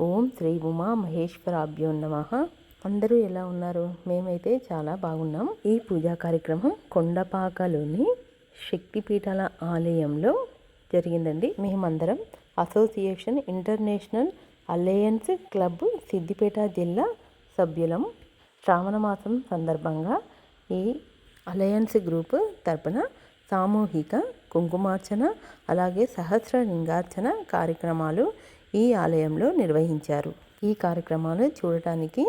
ఓం శ్రీ ఉమా మహేశ్వరాభ్యో నమ. అందరూ ఎలా ఉన్నారు? మేమైతే చాలా బాగున్నాం. ఈ పూజా కార్యక్రమం కొండపాకలోని శక్తిపీఠాల ఆలయంలో జరిగిందండి. మేమందరం association international alliance club Siddipet జిల్లా సభ్యులం. శ్రావణ మాసం సందర్భంగా ఈ అలయన్స్ గ్రూప్ తరపున సామూహిక కుంకుమార్చన అలాగే సహస్ర లింగార్చన కార్యక్రమాలు ఈ ఆలయంలో నిర్వహించారు. ఈ కార్యక్రమాలు చూడటానికి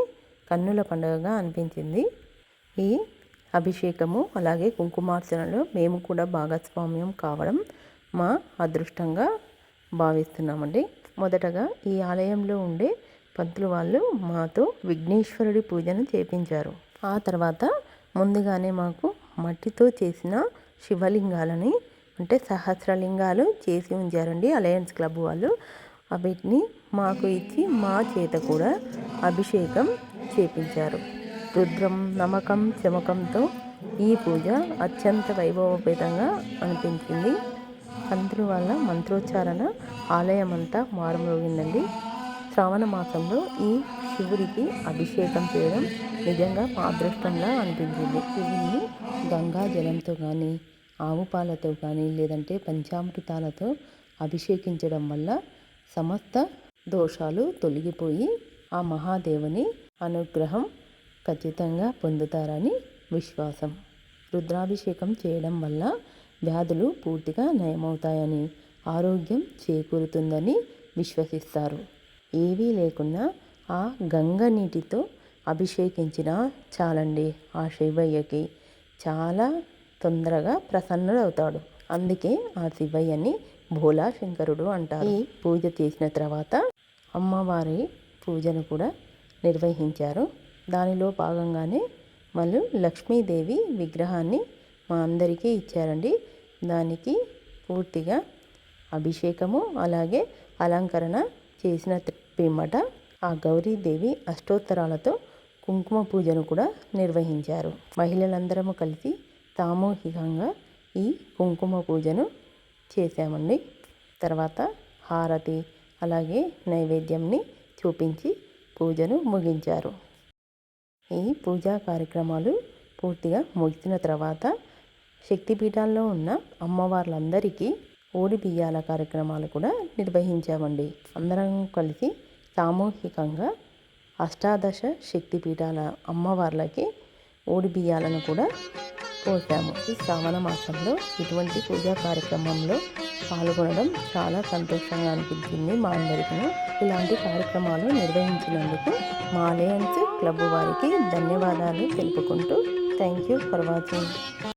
కన్నుల పండుగగా అనిపించింది. ఈ అభిషేకము అలాగే కుంకుమార్చనలో మేము కూడా భాగస్వామ్యం కావడం మా అదృష్టంగా భావిస్తున్నామండి. మొదటగా ఈ ఆలయంలో ఉండే పంతులు వాళ్ళు మాతో విఘ్నేశ్వరుడి పూజను చేపించారు. ఆ తర్వాత ముందుగానే మాకు మట్టితో చేసిన శివలింగాలని అంటే సహస్రలింగాలు చేసి ఉంచారండి అలయన్స్ క్లబ్ వాళ్ళు. వీటిని మాకు ఇచ్చి మా చేత కూడా అభిషేకం చేపించారు. రుద్రం నమ్మకం చమకంతో ఈ పూజ అత్యంత వైభవపేతంగా అనిపించింది. పంతులు వల్ల మంత్రోచ్చారణ ఆలయం అంతా మారుమోగిందండి శ్రావణ మాసంలో ఈ శివుడికి అభిషేకం చేయడం నిజంగా మా అదృష్టంగా అనిపించింది. శివుని గంగా జలంతో కానీ ఆవు పాలతో కానీ లేదంటే పంచామృతాలతో అభిషేకించడం వల్ల సమస్త దోషాలు తొలగిపోయి ఆ మహాదేవుని అనుగ్రహం ఖచ్చితంగా పొందుతారని విశ్వాసం. రుద్రాభిషేకం చేయడం వల్ల వ్యాధులు పూర్తిగా నయమవుతాయని ఆరోగ్యం చేకూరుతుందని విశ్వసిస్తారు. ఏవీ లేకున్నా ఆ గంగ నీటితో అభిషేకించినా చాలండి ఆ శివయ్యకి. చాలా తొందరగా ప్రసన్నుడవుతాడు. అందుకే ఆ శివయ్యని భోలా శంకరుడు అంటారు. ఈ పూజ చేసిన తర్వాత అమ్మవారి పూజను కూడా నిర్వహించారు. దానిలో భాగంగానే వాళ్ళు లక్ష్మీదేవి విగ్రహాన్ని మా అందరికీ ఇచ్చారండి. దానికి పూర్తిగా అభిషేకము అలాగే అలంకరణ చేసిన పిమ్మట ఆ గౌరీదేవి అష్టోత్తరాలతో కుంకుమ పూజను కూడా నిర్వహించారు. మహిళలందరము కలిసి సామూహికంగా ఈ కుంకుమ పూజను చేశామండి. తర్వాత హారతి అలాగే నైవేద్యంని చూపించి పూజను ముగించారు. ఈ పూజా కార్యక్రమాలు పూర్తిగా ముగిసిన తర్వాత శక్తిపీఠాల్లో ఉన్న అమ్మవార్లందరికీ ఓడి బియ్యాల కార్యక్రమాలు కూడా నిర్వహించామండి. అందరం కలిసి సామూహికంగా అష్టాదశ శక్తిపీఠాల అమ్మవార్లకి ఓడి బియ్యాలను కూడా పోసాము ఈ శ్రావణ మాసంలో ఇటువంటి పూజా కార్యక్రమంలో పాల్గొనడం చాలా సంతోషంగా అనిపించింది మా అందరికీ. ఇలాంటి కార్యక్రమాలు నిర్వహించినందుకు మా అలయన్స్ క్లబ్ వారికి ధన్యవాదాలు తెలుపుకుంటూ థ్యాంక్ యూ ఫర్ వాచింగ్.